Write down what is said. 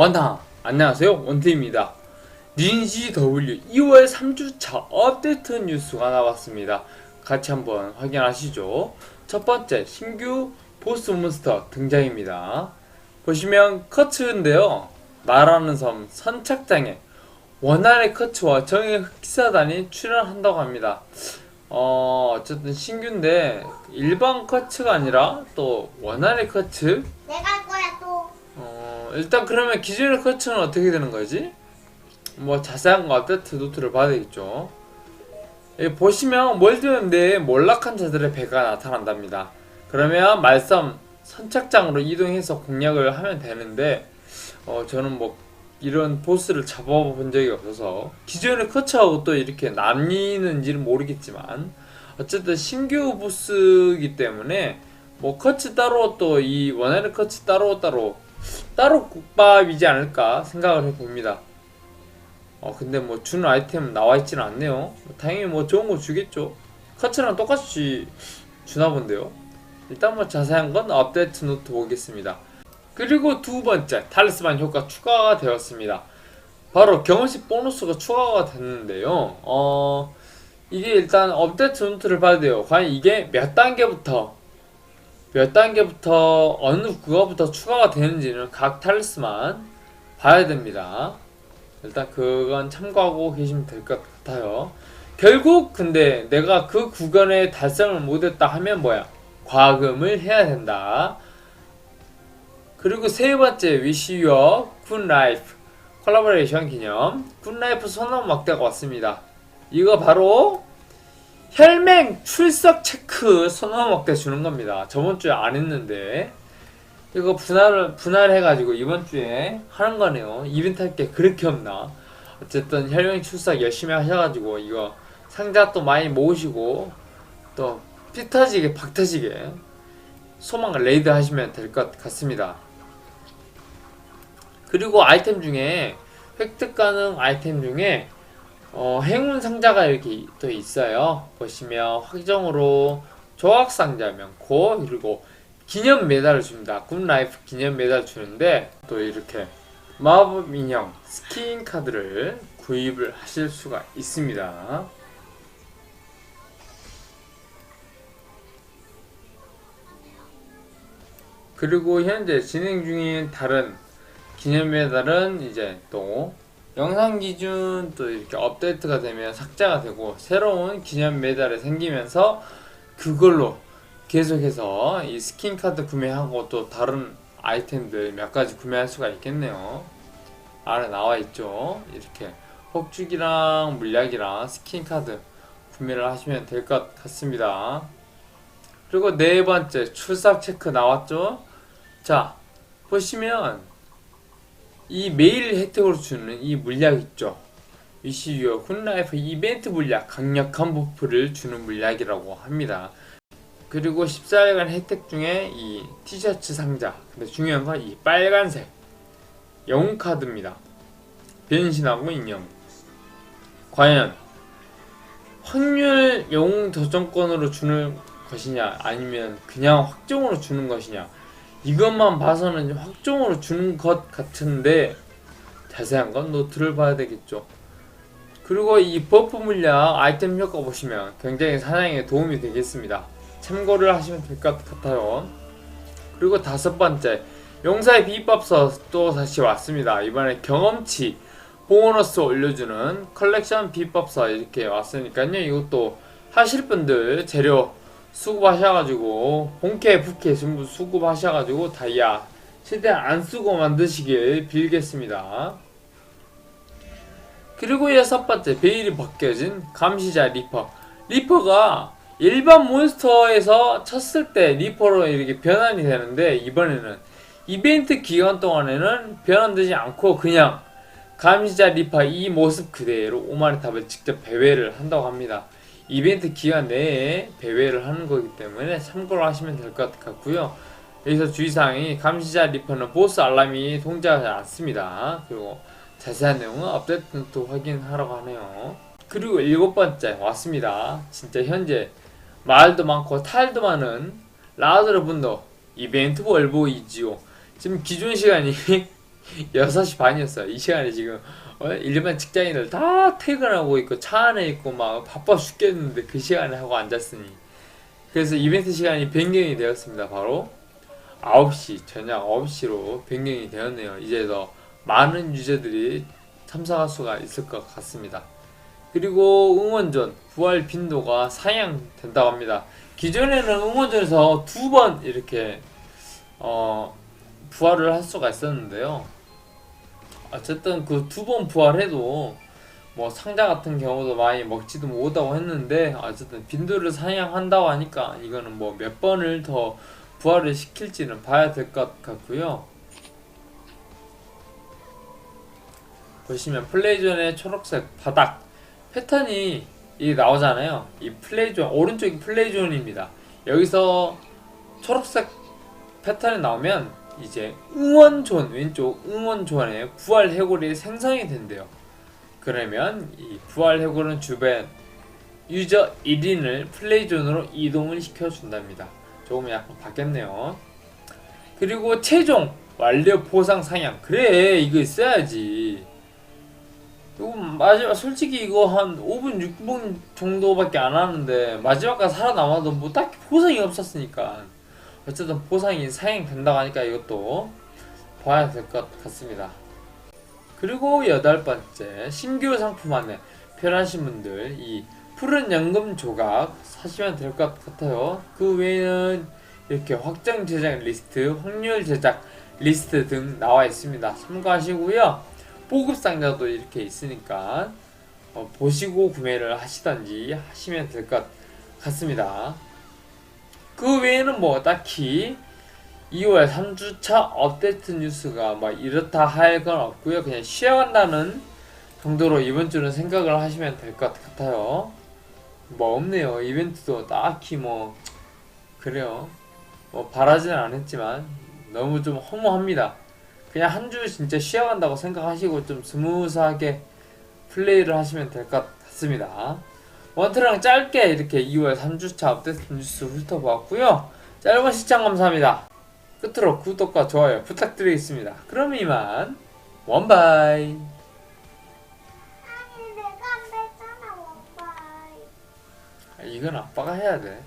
원타 안녕하세요. 원태입니다. 닌지 W 2월 3주차 업데이트 뉴스가 나왔습니다. 같이 한번 확인하시죠. 첫 번째 신규 보스 몬스터 등장입니다. 보시면 커츠인데요. 나라는 섬 선착장에 원활의 커츠와 정의 흑기사단이 출연한다고 합니다. 어 어쨌든 신규인데 일반 커츠가 아니라 또 원활의 커츠 일단 그러면 기존의 커츠는 어떻게 되는 거지? 뭐 자세한 거 업데이트 노트를 봐야 되겠죠. 여기 보시면 월드맵 내에 몰락한 자들의 배가 나타난답니다. 그러면 말섬 선착장으로 이동해서 공략을 하면 되는데 어, 저는 뭐 이런 보스를 잡아본 적이 없어서 기존의 커츠하고 또 이렇게 나뉘는지는 모르겠지만 어쨌든 신규 보스이기 때문에 뭐 커츠 따로 또 이 원하는 커츠 따로 따로 따로 국밥이지 않을까 생각을 해봅니다. 어 근데 뭐 주는 아이템 나와 있지는 않네요. 뭐 당연히 뭐 좋은 거 주겠죠. 커츠랑 똑같이 주나 본데요. 일단 뭐 자세한 건 업데이트 노트 보겠습니다. 그리고 두 번째 탈리스만 효과 추가가 되었습니다. 바로 경험치 보너스가 추가가 됐는데요. 어 이게 일단 업데이트 노트를 봐야 돼요. 과연 이게 몇 단계부터 몇 단계부터 어느 그거부터 추가가 되는지는 각 탈리스만 봐야 됩니다. 일단 그건 참고하고 계시면 될 것 같아요. 결국 근데 내가 그 구간에 달성을 못했다 하면 뭐야? 과금을 해야 된다. 그리고 세 번째 위시 유어 굿라이프 콜라보레이션 기념 굿라이프 선언 막대가 왔습니다. 이거 바로 혈맹 출석 체크 선언 막대 주는 겁니다. 저번 주에 안 했는데 이거 분할을 분할해가지고 이번 주에 하는 거네요. 이벤트 할 게 그렇게 없나? 어쨌든 혈맹 출석 열심히 하셔가지고 이거 상자 또 많이 모으시고 또 피터지게 박터지게 소망을 레이드 하시면 될 것 같습니다. 그리고 아이템 중에 획득 가능 아이템 중에 어, 행운 상자가 이렇게 또 있어요. 보시면 확정으로 조각 상자 많고 그리고 기념 메달을 줍니다. 굿라이프 기념 메달 주는데 또 이렇게 마법 인형 스킨 카드를 구입을 하실 수가 있습니다. 그리고 현재 진행 중인 다른 기념 메달은 이제 또 영상 기준 또 이렇게 업데이트가 되면 삭제가 되고 새로운 기념 메달이 생기면서 그걸로 계속해서 이 스킨 카드 구매하고 또 다른 아이템들 몇 가지 구매할 수가 있겠네요. 아래 나와 있죠. 이렇게 혹죽이랑 물약이랑 스킨 카드 구매를 하시면 될 것 같습니다. 그리고 네 번째 출석 체크 나왔죠. 자 보시면 이 메일 혜택으로 주는 이 물약 있죠. 위시유어 굿라이프 이벤트 물약 강력한 버프를 주는 물약이라고 합니다. 그리고 14일간 혜택 중에 이 티셔츠 상자. 근데 중요한 건 이 빨간색 영웅 카드입니다. 변신하고 인형. 과연 확률 영웅 도전권으로 주는 것이냐 아니면 그냥 확정으로 주는 것이냐 이것만 봐서는 확정으로 주는 것 같은데 자세한 건 노트를 봐야 되겠죠. 그리고 이 버프 물약 아이템 효과 보시면 굉장히 사냥에 도움이 되겠습니다. 참고를 하시면 될 것 같아요. 그리고 다섯 번째 용사의 비법서 또 다시 왔습니다. 이번에 경험치 보너스 올려주는 컬렉션 비법서 이렇게 왔으니까요. 이것도 하실 분들 재료 수급하셔가지고 본캐 부캐 전부 수급하셔가지고 다이아 최대한 안 쓰고 만드시길 빌겠습니다. 그리고 여섯 번째 베일이 벗겨진 감시자 리퍼 리퍼가 일반 몬스터에서 쳤을 때 리퍼로 이렇게 변환이 되는데 이번에는 이벤트 기간 동안에는 변환되지 않고 그냥 감시자 리퍼 이 모습 그대로 오마리 탑을 직접 배회를 한다고 합니다. 이벤트 기간 내에 배회를 하는 거기 때문에 참고를 하시면 될 것 같고요. 여기서 주의사항이 감시자 리퍼는 보스 알람이 동작하지 않습니다. 그리고 자세한 내용은 업데이트 노트 확인하라고 하네요. 그리고 일곱 번째 왔습니다. 진짜 현재 말도 많고 탈도 많은 라드르 분도 이벤트 월보이지요. 지금 기준 시간이 6시 반이었어요. 이 시간에 지금 어? 일반 직장인들 다 퇴근하고 있고 차 안에 있고 막 바빠 죽겠는데 그 시간에 하고 앉았으니 그래서 이벤트 시간이 변경이 되었습니다. 바로 9시 저녁 9시로 변경이 되었네요. 이제 더 많은 유저들이 참석할 수가 있을 것 같습니다. 그리고 응원전 부활 빈도가 상향된다고 합니다. 기존에는 응원전에서 두 번 이렇게 어 부활을 할 수가 있었는데요. 어쨌든 그 두 번 부활해도 뭐 상자 같은 경우도 많이 먹지도 못하고 했는데 어쨌든 빈도를 상향한다고 하니까 이거는 뭐 몇 번을 더 부활을 시킬지는 봐야 될 것 같고요. 보시면 플레이존의 초록색 바닥 패턴이 이 나오잖아요. 이 플레이존 오른쪽이 플레이존입니다. 여기서 초록색 패턴이 나오면 이제 응원존 왼쪽 응원존에 부활 해골이 생성이 된대요. 그러면 이 부활 해골은 주변 유저 1인을 플레이존으로 이동을 시켜준답니다. 조금 약간 바뀌었네요. 그리고 최종 완료 보상 상향. 그래 이거 있어야지. 이거 마지막 솔직히 이거 한 5분 6분 정도밖에 안 하는데 마지막까지 살아남아도 뭐 딱히 보상이 없었으니까 어쨌든 보상이 상향된다고 하니까 이것도 봐야 될 것 같습니다. 그리고 여덟 번째 신규 상품 안내 필요하신 분들 이 푸른 연금 조각 사시면 될 것 같아요. 그 외에는 이렇게 확정 제작 리스트, 확률 제작 리스트 등 나와 있습니다. 참고하시고요. 보급 상자도 이렇게 있으니까 어, 보시고 구매를 하시던지 하시면 될 것 같습니다. 그 외에는 뭐 딱히 2월 3주차 업데이트 뉴스가 막 이렇다 할 건 없고요. 그냥 쉬어간다는 정도로 이번 주는 생각을 하시면 될 것 같아요. 뭐 없네요. 이벤트도 딱히 뭐 그래요. 뭐 바라지는 않았지만 너무 좀 허무합니다. 그냥 한 주 진짜 쉬어간다고 생각하시고 좀 스무스하게 플레이를 하시면 될 것 같습니다. 원트랑 짧게 이렇게 2월 3주차 업데이트 뉴스 훑어보았고요. 짧은 시청 감사합니다. 끝으로 구독과 좋아요 부탁드리겠습니다. 그럼 이만 원바이 아니 내가 안 뺐잖아 원바이 아, 이건 아빠가 해야 돼.